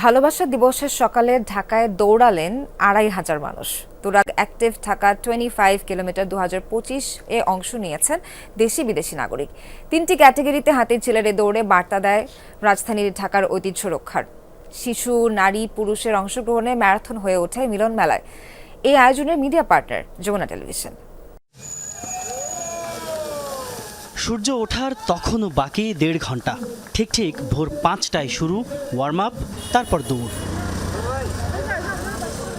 ভালোবাসা দিবসের সকালে ঢাকায় দৌড়ালেন আড়াই হাজার মানুষ। তুরাগ অ্যাক্টিভ থাকা টোয়েন্টি ফাইভ কিলোমিটার দু হাজার পঁচিশ এ অংশ নিয়েছেন দেশি বিদেশি নাগরিক। তিনটি ক্যাটাগরিতে হাতির ছেলের এ দৌড়ে বার্তা দেয় রাজধানীর ঢাকার ঐতিহ্য রক্ষার। শিশু, নারী, পুরুষের অংশগ্রহণে ম্যারাথন হয়ে ওঠে মিলন মেলায়। এই আয়োজনের মিডিয়া পার্টনার যমুনা টেলিভিশন। সূর্য ওঠার তখনও বাকি দেড় ঘণ্টা। ঠিক ঠিক, ভোর পাঁচটায় শুরু ওয়ার্ম আপ তারপর দৌড়।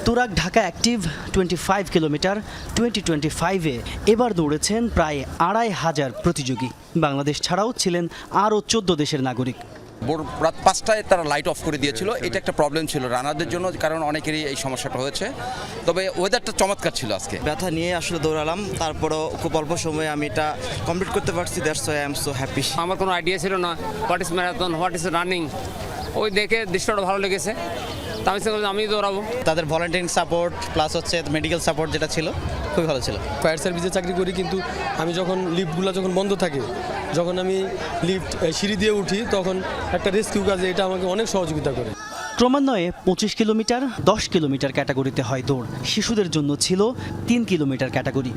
Turag Dhaka active twenty five kilometre twenty twenty ফাইভে এবার দৌড়েছেন প্রায় আড়াই হাজার প্রতিযোগী। বাংলাদেশ ছাড়াও ছিলেন আরও চোদ্দ দেশের নাগরিক। রাত পাঁচটায় তারা লাইট অফ করে দিয়েছিল। এটা একটা প্রবলেম ছিল রানারদের জন্য কারণ অনেকেরই এই সমস্যাটা হয়েছে। তবে ওয়েদারটা চমৎকার ছিল আজকে। ব্যথা নিয়ে আসলে দৌড়ালাম তারপরও খুব অল্প সময়ে আমি এটা কমপ্লিট করতে পারছি that's I am so happy আমার কোনো আইডিয়া ছিল না what is marathon what is running ওই দেখে দৃশ্যটা ভালো লেগেছে। তা আমি চিন্তা আমি দৌড়াবো। তাদের ভলেন্টিয়ারিং সাপোর্ট প্লাস হচ্ছে মেডিকেল সাপোর্ট যেটা ছিল খুবই ভালো ছিল। ফায়ার সার্ভিসে চাকরি করি কিন্তু আমি যখন লিফটগুলো যখন বন্ধ থাকে যখন আমি লিফট সিঁড়ি দিয়ে উঠি তখন একটা রেস্কিউ কাজে এটা আমাকে অনেক সহযোগিতা করে। ক্রমান্বয়ে পঁচিশ কিলোমিটার দশ কিলোমিটার ক্যাটাগরিতে হয় দৌড়। শিশুদের জন্য ছিল তিন কিলোমিটার ক্যাটাগরি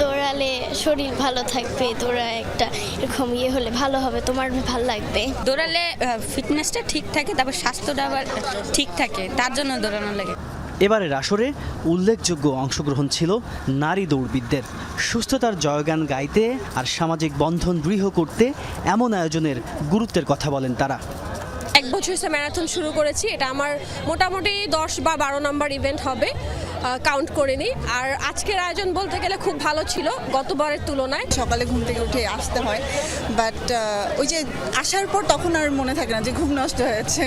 দৌড়ালে শরীর ভালো থাকবে দৌড়া একটা এরকম ইয়ে হলে ভালো হবে। তোমার ভালো লাগবে? দৌড়ালে ফিটনেসটা ঠিক থাকে তারপর স্বাস্থ্যটা আবার ঠিক থাকে তার জন্য দৌড়ানো লাগে। এবারের আসরে উল্লেখযোগ্য অংশগ্রহণ ছিল নারী দৌড়বিদদের। সুস্থতার জয়গান গাইতে আর সামাজিক বন্ধন দৃঢ় করতে এমন আয়োজনের গুরুত্বের কথা বলেন তারা। এক বছর ম্যারাথন শুরু করেছি এটা আমার মোটামুটি দশ বা বারো নম্বর ইভেন্ট হবে। কাউন্ট করিনি আর আজকের আয়োজন বলতে গেলে খুব ভালো ছিল গতবারের তুলনায়। সকালে ঘুম থেকে উঠে আসতে হয়। বাট ওই যে আসার পর তখন আর মনে থাকে না যে ঘুম নষ্ট হয়েছে।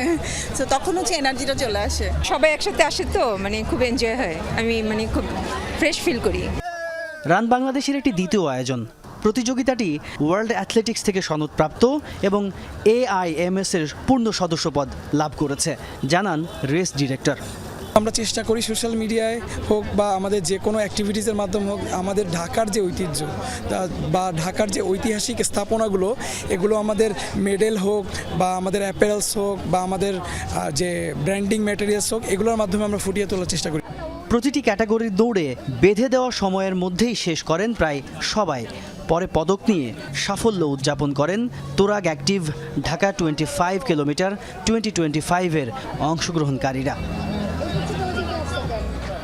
তো তখন হচ্ছে এনার্জিটা চলে আসে। সবাই একসাথে আসে তো মানে খুব এনজয় হয়। আমি মানে খুব ফ্রেশ ফিল করি। রান বাংলাদেশের একটি দ্বিতীয় আয়োজন। প্রতিযোগিতাটি ওয়ার্ল্ড অ্যাথলেটিক্স থেকে সনদপ্রাপ্ত এবং এআইএমএস এর পূর্ণ সদস্যপদ লাভ করেছে জানান রেস ডিরেক্টর। আমরা চেষ্টা করি সোশ্যাল মিডিয়ায় হোক বা আমাদের যে কোনো অ্যাক্টিভিটিসের মাধ্যমে হোক, আমাদের ঢাকার যে ঐতিহ্য বা ঢাকার যে ঐতিহাসিক স্থাপনাগুলো, এগুলো আমাদের মেডেল হোক বা আমাদের অ্যাপারেলস হোক বা আমাদের যে ব্র্যান্ডিং ম্যাটেরিয়ালস হোক, এগুলোর মাধ্যমে আমরা ফুটিয়ে তোলার চেষ্টা করি। প্রতিটি ক্যাটাগরির দৌড়ে বেঁধে দেওয়া সময়ের মধ্যেই শেষ করেন প্রায় সবাই। পরে পদক নিয়ে সাফল্য উদযাপন করেন Turag active Dhaka twenty five kilometre twenty twenty ফাইভের অংশগ্রহণকারীরা।